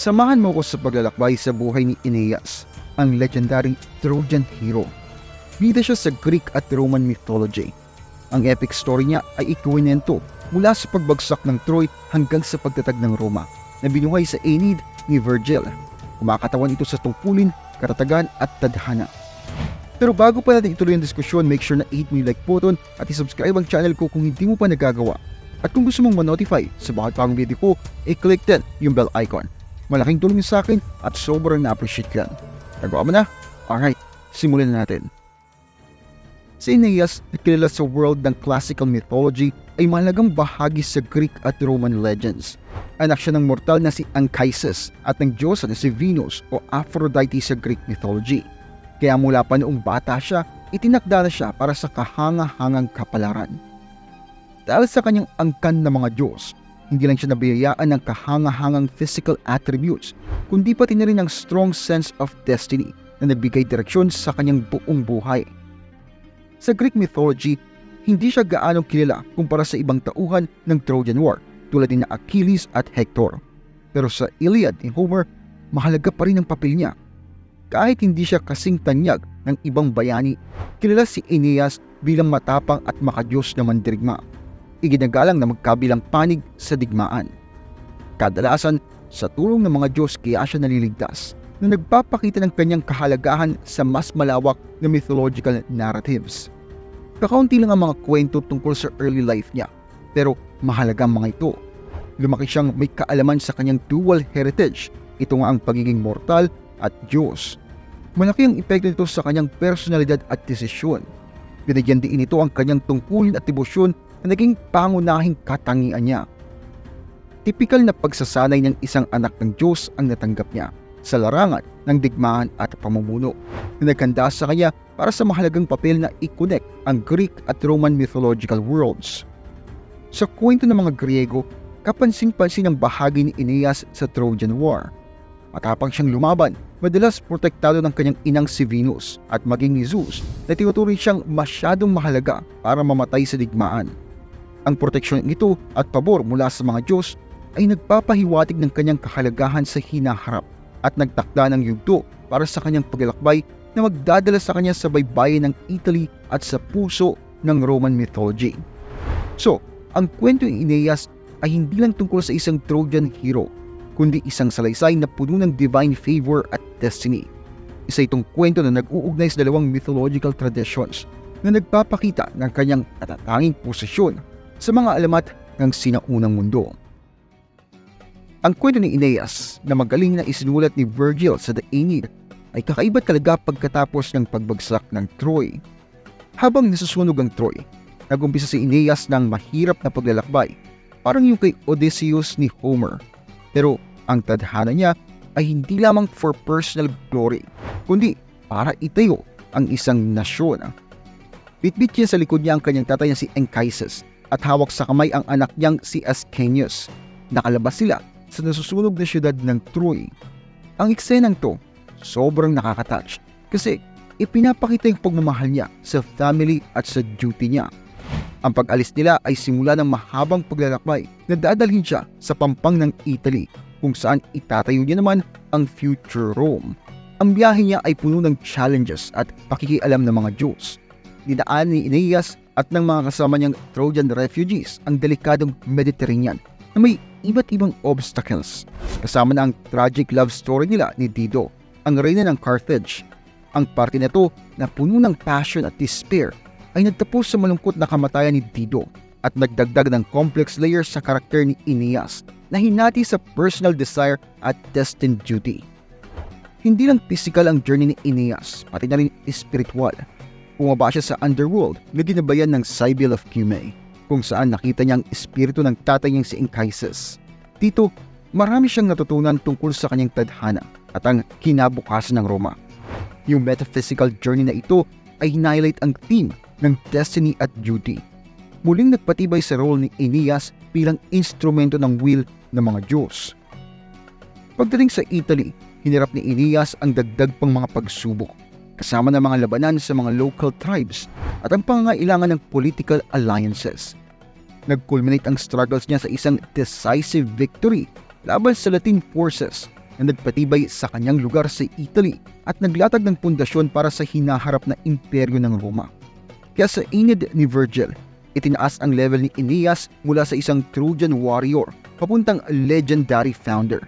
Samahan mo ko sa paglalakbay sa buhay ni Aeneas, ang legendary Trojan hero. Bida siya sa Greek at Roman mythology. Ang epic story niya ay ikwinento mula sa pagbagsak ng Troy hanggang sa pagtatag ng Roma na binuhay sa Aeneid ni Virgil. Kumakatawan ito sa tungkulin, karatagan at tadhana. Pero bago pa natin ituloy ang diskusyon, make sure na i-hit mo yung like button at i-subscribe ang channel ko kung hindi mo pa nagagawa. At kung gusto mong ma-notify sa bawat bagong video ko, i-click din yung bell icon. Malaking tulong sa akin at sobrang na-appreciate yan. Nagawa mo na? Alright, simulan na natin. Si Aeneas, na kilala sa world ng classical mythology, ay mahalagang bahagi sa Greek at Roman legends. Anak siya ng mortal na si Anchises at ng Diyosa na si Venus o Aphrodite sa Greek mythology. Kaya mula pa noong bata siya, itinakda na siya para sa kahanga-hangang kapalaran. Dahil sa kanyang angkan na mga Diyos, hindi lang siya nabiyayaan ng kahanga-hangang physical attributes, kundi pati na rin ang strong sense of destiny na nagbigay direksyon sa kanyang buong buhay. Sa Greek mythology, hindi siya gaanong kilala kumpara sa ibang tauhan ng Trojan War tulad ni Achilles at Hector. Pero sa Iliad ni Homer, mahalaga pa rin ang papel niya. Kahit hindi siya kasing tanyag ng ibang bayani, kilala si Aeneas bilang matapang at makadiyos na mandirigma. Iginagalang na magkabilang panig sa digmaan. Kadalasan, sa tulong ng mga Diyos kaya siya naliligtas na nagpapakita ng kanyang kahalagahan sa mas malawak na mythological narratives. Kakaunti lang ang mga kwento tungkol sa early life niya, pero mahalaga ang mga ito. Lumaki siyang may kaalaman sa kanyang dual heritage. Ito nga ang pagiging mortal at Diyos. Malaki ang epekto nito sa kanyang personalidad at desisyon. Binigyan din ito ang kanyang tungkulin at debosyon na naging pangunahing katangian niya. Tipikal na pagsasanay ng isang anak ng Diyos ang natanggap niya sa larangan ng digmaan at pamumuno na naghanda sa kanya para sa mahalagang papel na i-connect ang Greek at Roman mythological worlds. Sa kwento ng mga Griego, kapansin-pansin ang bahagi ni Aeneas sa Trojan War. Matapang siyang lumaban, madalas protektado ng kanyang inang si Venus at maging ni Zeus na tinuturing siyang masyadong mahalaga para mamatay sa digmaan. Ang proteksyon ito at pabor mula sa mga Diyos ay nagpapahiwatig ng kanyang kahalagahan sa hinaharap at nagtakda ng yugto para sa kanyang paglalakbay na magdadala sa kanya sa baybayin ng Italy at sa puso ng Roman mythology. So, ang kwento ng Aeneas ay hindi lang tungkol sa isang Trojan hero, kundi isang salaysay na puno ng divine favor at destiny. Isa itong kwento na nag-uugnay sa dalawang mythological traditions na nagpapakita ng kanyang natatanging posisyon sa mga alamat ng sinaunang mundo. Ang kwento ni Aeneas na magaling na isinulat ni Virgil sa The Aeneid ay kakaiba talaga pagkatapos ng pagbagsak ng Troy. Habang nasusunog ang Troy, nagumpisa si Aeneas ng mahirap na paglalakbay, parang yung kay Odysseus ni Homer. Pero ang tadhana niya ay hindi lamang for personal glory, kundi para itayo ang isang nasyon. Bitbit niya sa likod niya ang kanyang tatay na si Anchises at hawak sa kamay ang anak niyang si Ascanius. Nakalabas sila sa nasusunog na syudad ng Troy. Ang eksenang to, sobrang nakakatouch kasi ipinapakita yung pagmamahal niya sa family at sa duty niya. Ang pag-alis nila ay simula ng mahabang paglalakbay na dadalhin siya sa pampang ng Italy kung saan itatayo niya naman ang future Rome. Ang biyahe niya ay puno ng challenges at pakikialam ng mga Diyos. Dinaan ni Aeneas at ng mga kasama niyang Trojan refugees ang delikadong Mediterranean na may iba't ibang obstacles. Kasama na ang tragic love story nila ni Dido, ang reyna ng Carthage. Ang parte na to na puno ng passion at despair ay nagtapos sa malungkot na kamatayan ni Dido at nagdagdag ng complex layers sa karakter ni Aeneas na hinati sa personal desire at destined duty. Hindi lang physical ang journey ni Aeneas, pati na rin spiritual. Bumaba siya sa underworld na ginabayan ng Sibyl of Cumae kung saan nakita niya ang espiritu ng tatay niyang si Anchises. Dito, marami siyang natutunan tungkol sa kanyang tadhana at ang kinabukasan ng Roma. Yung metaphysical journey na ito ay highlight ang theme ng destiny at duty. Muling nagpatibay sa role ni Aeneas bilang instrumento ng will ng mga Diyos. Pagdating sa Italy, hinirap ni Aeneas ang dagdag pang mga pagsubok kasama ng mga labanan sa mga local tribes at ang pangangailangan ng political alliances. Nag-culminate ang struggles niya sa isang decisive victory laban sa Latin forces na nagpatibay sa kanyang lugar sa Italy at naglatag ng pundasyon para sa hinaharap na imperyo ng Roma. Kaya sa Aeneid ni Virgil, itinaas ang level ni Aeneas mula sa isang Trojan warrior papuntang legendary founder.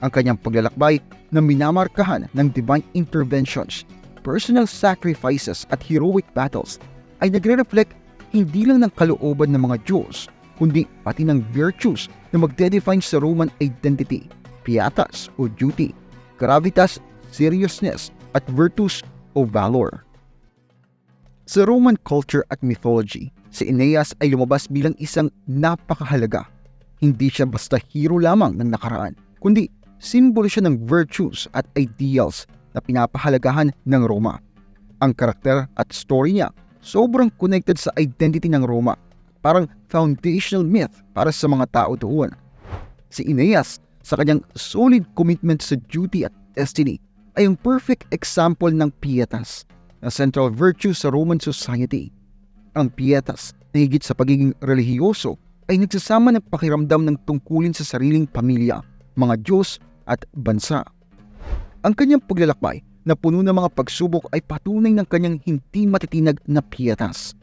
Ang kanyang paglalakbay na minamarkahan ng divine interventions, personal sacrifices at heroic battles ay nagre-reflect hindi lang ng kalooban ng mga Diyos, kundi pati ng virtues na magde-define sa Roman identity, pietas o duty, gravitas, seriousness, at virtus o valor. Sa Roman culture at mythology, si Aeneas ay lumabas bilang isang napakahalaga. Hindi siya basta hero lamang ng nakaraan, kundi simbolo siya ng virtues at ideals na pinapahalagahan ng Roma. Ang karakter at story niya sobrang connected sa identity ng Roma, parang foundational myth para sa mga tao doon. Si Aeneas, sa kanyang solid commitment sa duty at destiny, ay ang perfect example ng pietas na central virtue sa Roman society. Ang pietas na higit sa pagiging relihiyoso ay nagsasama ng pakiramdam ng tungkulin sa sariling pamilya, mga Diyos at bansa. Ang kanyang paglalakbay na puno ng mga pagsubok ay patunay ng kanyang hindi matitinag na pietas.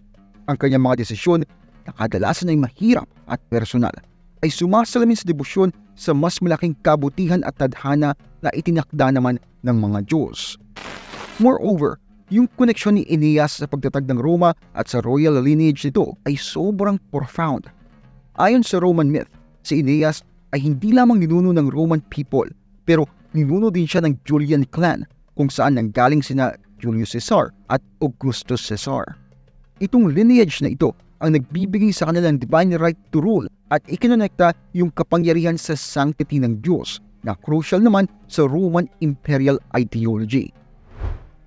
Ang kanyang mga desisyon na kadalasan ay mahirap at personal ay sumasalamin sa debosyon sa mas malaking kabutihan at tadhana na itinakda naman ng mga Diyos. Moreover, yung koneksyon ni Aeneas sa pagtatag ng Roma at sa royal lineage nito ay sobrang profound. Ayon sa Roman myth, si Aeneas ay hindi lamang ninuno ng Roman people, pero ninuno din siya ng Julian clan kung saan nanggaling sina Julius Caesar at Augustus Caesar. Itong lineage na ito ang nagbibigay sa kanila ng divine right to rule at ikinonekta yung kapangyarihan sa sanctity ng Diyos na crucial naman sa Roman imperial ideology.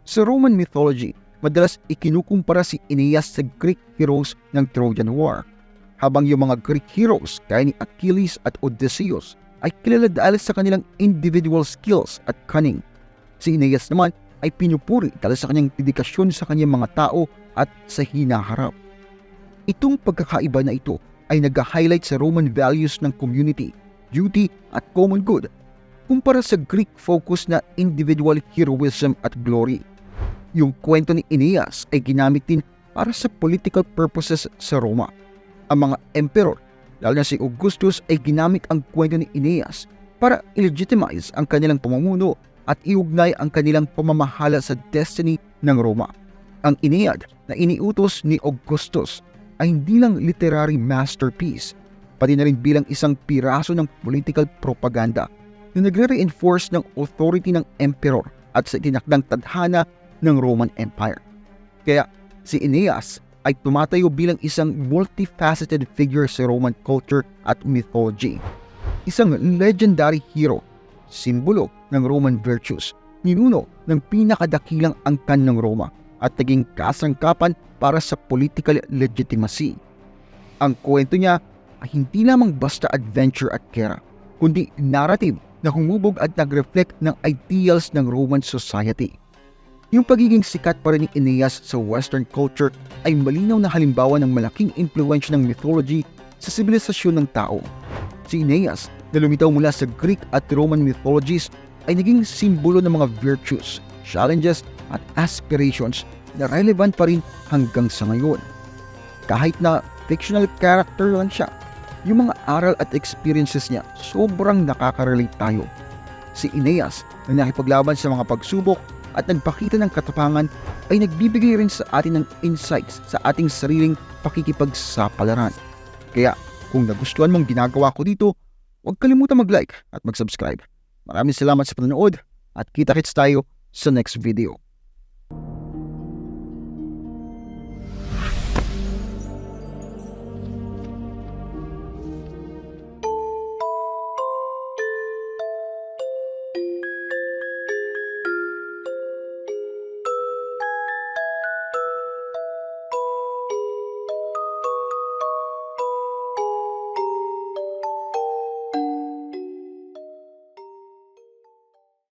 Sa Roman mythology, madalas ikinukumpara si Aeneas sa Greek heroes ng Trojan War. Habang yung mga Greek heroes gaya ni Achilles at Odysseus ay kilala dahil sa kanilang individual skills at cunning. Si Aeneas naman ay pinupuri dahil sa kanyang dedikasyon sa kanyang mga tao at sa hinaharap. Itong pagkakaiba na ito ay nag-highlight sa Roman values ng community, duty at common good kumpara sa Greek focus na individual heroism at glory. Yung kwento ni Aeneas ay ginamit din para sa political purposes sa Roma. Ang mga emperor, lalo na si Augustus ay ginamit ang kwento ni Aeneas para i-legitimize ang kanilang pamumuno at iugnay ang kanilang pamamahala sa destiny ng Roma. Ang Aeneid na iniutos ni Augustus ay hindi lang literary masterpiece, pati na rin bilang isang piraso ng political propaganda na nagre-reinforce ng authority ng emperor at sa itinakdang tadhana ng Roman Empire. Kaya si Aeneas ay tumatayo bilang isang multifaceted figure sa Roman culture at mythology. Isang legendary hero, simbolo ng Roman virtues, ninuno ng pinakadakilang angkan ng Roma at naging kasangkapan para sa political legitimacy. Ang kwento niya ay hindi lamang basta adventure at kera, kundi narrative na humubog at nag-reflect ng ideals ng Roman society. Yung pagiging sikat pa rin ni Aeneas sa Western culture ay malinaw na halimbawa ng malaking impluensya ng mythology sa sibilisasyon ng tao. Si Aeneas na lumitaw mula sa Greek at Roman mythologies ay naging simbolo ng mga virtues, challenges at aspirations na relevant pa rin hanggang sa ngayon. Kahit na fictional character lang siya, yung mga aral at experiences niya sobrang nakaka-relate tayo. Si Aeneas na nakipaglaban sa mga pagsubok at nagpakita ng katapangan ay nagbibigay rin sa atin ng insights sa ating sariling pakikipagsapalaran. Kaya kung nagustuhan mong ginagawa ko dito, huwag kalimutan mag-like at mag-subscribe. Maraming salamat sa panonood at kita-kits tayo sa next video.